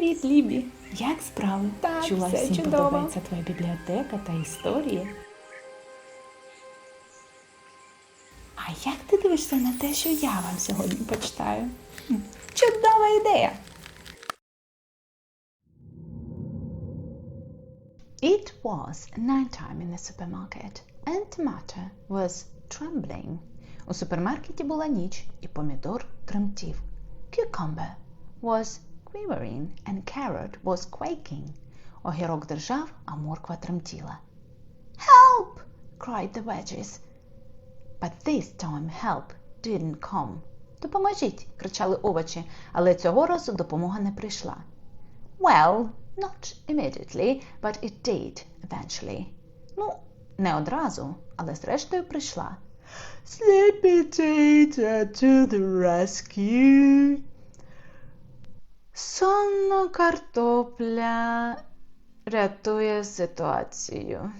Привіт, Лібі! Як справи? Так, Чула, все всім чудово. подобається твоя бібліотека та історії. А як ти дивишся на те, що я вам сьогодні почитаю? Чудова ідея! It was nighttime in the supermarket, and Tomato was trembling. У супермаркеті була ніч, і помідор тремтів. Cucumber was quivering, and carrot was quaking. Огірок дрижав, а морква тремтіла. Help! cried the wedges. But this time help didn't come. Допоможіть, кричали овочі, але цього разу допомога не прийшла. Well, not immediately, but it did eventually. Ну, не одразу, але зрештою прийшла. Sleepy potato to the rescue. Сонна картопля рятує ситуацію.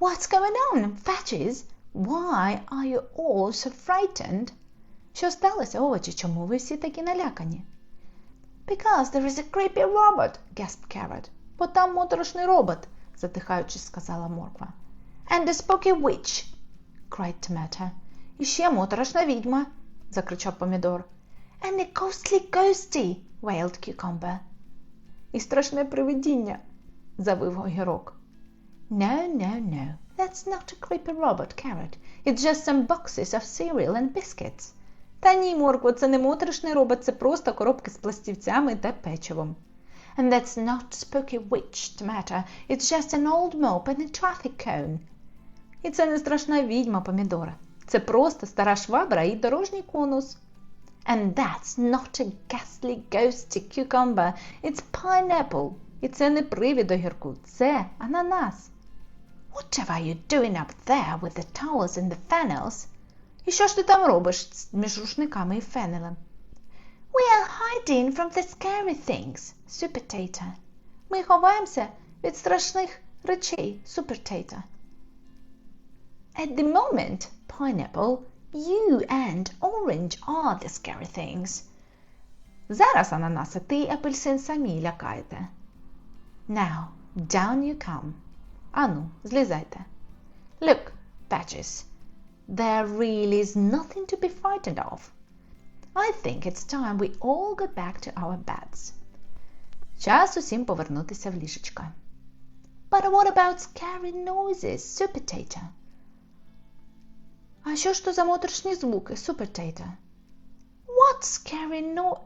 What's going on, Fatches? Why are you all so frightened? Що сталося, овочі? Чому ви всі такі налякані? Because there is a creepy robot, gasped Carrot. Бо там моторошний робот, затихаючись, сказала морква. And a spooky witch, cried Tomato. І ще моторошна відьма, закричав помідор. And a ghostly ghosty, wailed Cucumber. І страшне привидіння, завив огірок. No, no, no. That's not a creepy robot, Carrot. It's just some boxes of cereal and biscuits. Та ні, моркво, це не моторошний робот, це просто коробки з пластівцями та печивом. And that's not spooky witch, Tomato. It's just an old mop and a traffic cone. І це не страшна відьма, помідора. Це просто стара швабра і дорожній конус. And that's not a ghastly ghosty cucumber. It's pineapple. І це не привід огірку, це ананас. Whatever are you doing up there with the towels and the fennels? І що ж ти там робиш між рушниками і фенелем? We are hiding from the scary things, Supertater. Ми ховаємося від страшних речей, Supertater. At the moment, Pineapple, you and Orange are the scary things. Зараз, ананаси, ти і апельсин самі лякаєте. Now, down you come. Ану, злізайте. Look, Badges, there really is nothing to be frightened of. I think it's time we all go back to our beds. Час усім повернутися в ліжечка. But what about scary noises, Supertater? А що ж то за моторошні звуки, Supertater? What scary no...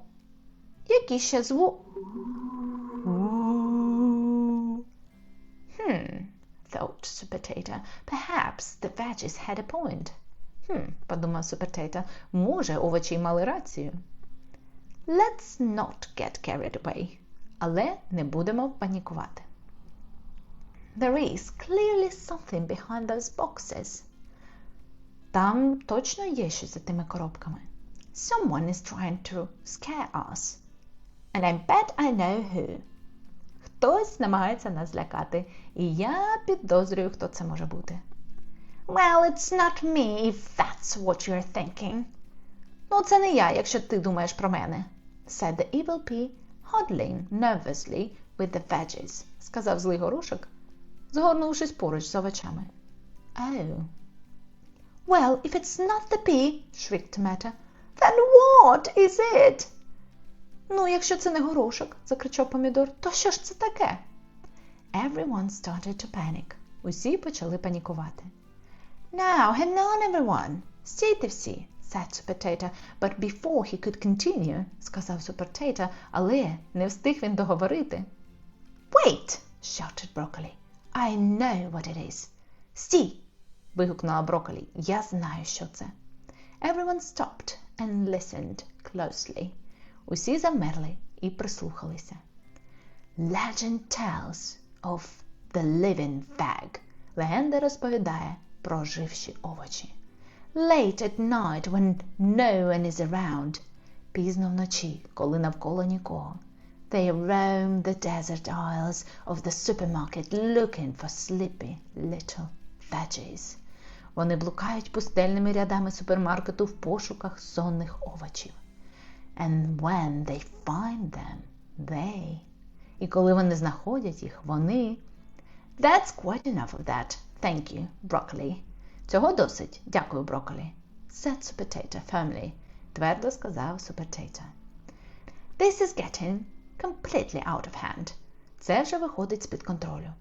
Які ще звуки? Hmm, thought Supertater. Perhaps the veggies had a point. Хм, подумав Supertater, може, овочі мали рацію. Let's not get carried away. Але не будемо панікувати. There is clearly something behind those boxes. Там точно є щось за тими коробками. Someone is trying to scare us. And I bet I know who. Хтось намагається нас злякати, і я підозрюю, хто це може бути. Well, it's not me, if that's what you're thinking. Ну, це не я, якщо ти думаєш про мене, said the evil pea, huddling nervously with the veggies, сказав злий горошок, згорнувшись поруч з овочами. Oh. Well, if it's not the pea, shrieked Tomato, then what is it? Ну, якщо це не горошок, закричав помідор, то що ж це таке? Everyone started to panic. Усі почали панікувати. Now, hang on, everyone. Стійте всі, said Supertato, but before he could continue, сказав Supertato, але не встиг він договорити. Wait, shouted Broccoli. I know what it is. Стій, вигукнула Брокколі. Я знаю, що це. Everyone stopped and listened closely. Усі замерли і прислухалися. Legend tells of the living fag. Легенда розповідає про живші овочі. Late at night when no one is around. Пізно вночі, коли навколо нікого. They roam the desert aisles of the supermarket looking for sleepy little veggies. Вони блукають пустельними рядами супермаркету в пошуках сонних овочів. And when they find them, they. І коли вони знаходять їх, вони. That's quite enough of that. Thank you, broccoli. Цього досить. Дякую, брокколі. Said Sir firmly. Твердо сказав Sir This is getting completely out of hand. Це вже виходить з-під контролю.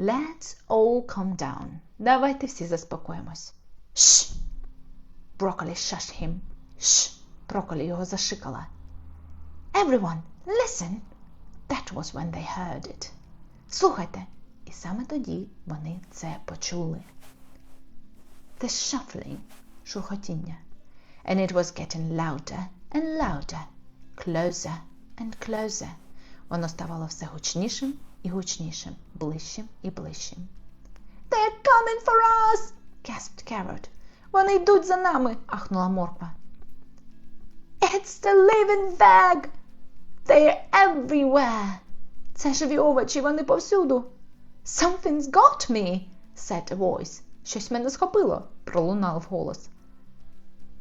Let's all calm down. Давайте всі заспокоїмось. Shh! Broccoli shushed him. Shh! Брокколі його зашикала. Everyone, listen! That was when they heard it. Слухайте. І саме тоді вони це почули. The shuffling, шурхотіння. And it was getting louder and louder, closer and closer. Воно ставало все гучнішим і гучнішим, ближчим і ближчим. They're coming for us! gasped Carrot. Вони йдуть за нами, ахнула морква. It's the living bag! They're everywhere! Це живі овочі, вони повсюду. Something's got me, said a voice. Щось мене схопило, пролунав голос.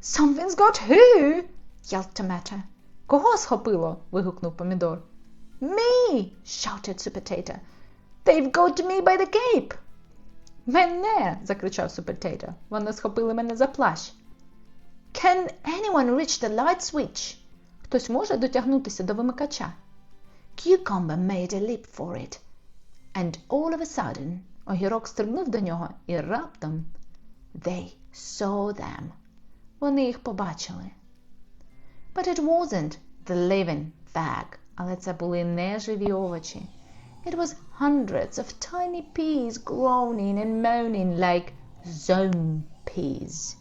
Something's got who? yelled Tomato. Кого схопило? вигукнув помідор. Me, shouted Sir Potato. They've got me by the cape. Мене, закричав Sir Potato. Вони схопили мене за плащ. Can anyone reach the light switch? Хтось може дотягнутися до вимикача? Cucumber made a leap for it. And all of a sudden, огірок стрибнув до нього і раптом they saw them. Вони їх побачили. But it wasn't the living bag, Але це були не живі овочі. It was hundreds of tiny peas groaning and moaning like zone peas.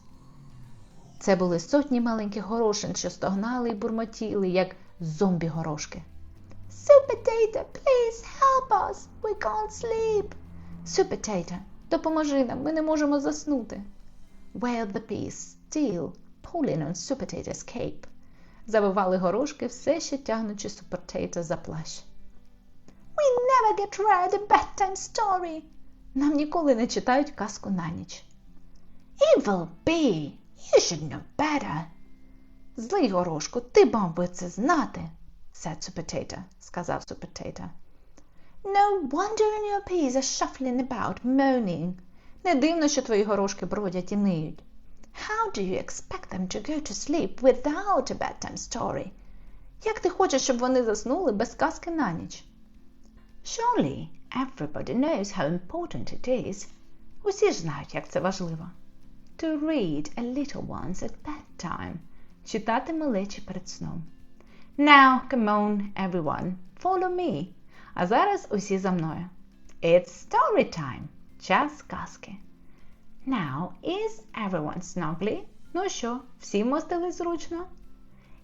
Це були сотні маленьких горошин, що стогнали і бурмотіли, як зомбі-горошки. Sir Potato, please help us. We can't sleep. Sir Potato, допоможи нам, ми не можемо заснути. Wailed the peas, still pulling on Sir Potato's cape. Завивали горошки, все ще тягнучи Potato за плащ. We never get read a bedtime story. Нам ніколи не читають казку на ніч. Evil bee, you should know better. Злий горошку, ти мав би це знати, said Potato, сказав Sir No wonder your peas are shuffling about, moaning. Не дивно, що твої горошки бродять і ниють. How do you expect them to go to sleep without a bedtime story? Як ти хочеш, щоб вони заснули без казки на ніч? Surely everybody knows how important it is. Усі ж знають, як це важливо. To read a little ones at bedtime. Читати малечі перед сном. Now, come on, everyone, follow me. А зараз усі за мною. It's story time. Час казки. Now, is everyone snugly? Ну що, всі вмостились зручно?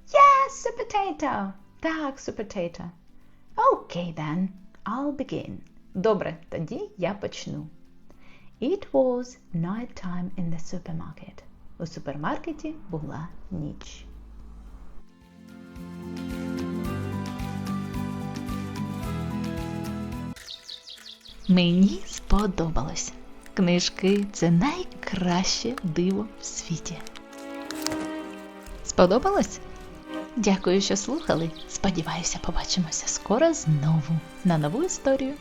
Yes, Sir Potato. Так, Sir Potato. Okay, then, I'll begin. Добре, тоді я почну. It was night time in the supermarket. У супермаркеті була ніч. Мені сподобалось. Книжки це найкраще диво в світі. Сподобалось? Дякую, що слухали. Сподіваюся, побачимося скоро знову на нову історію.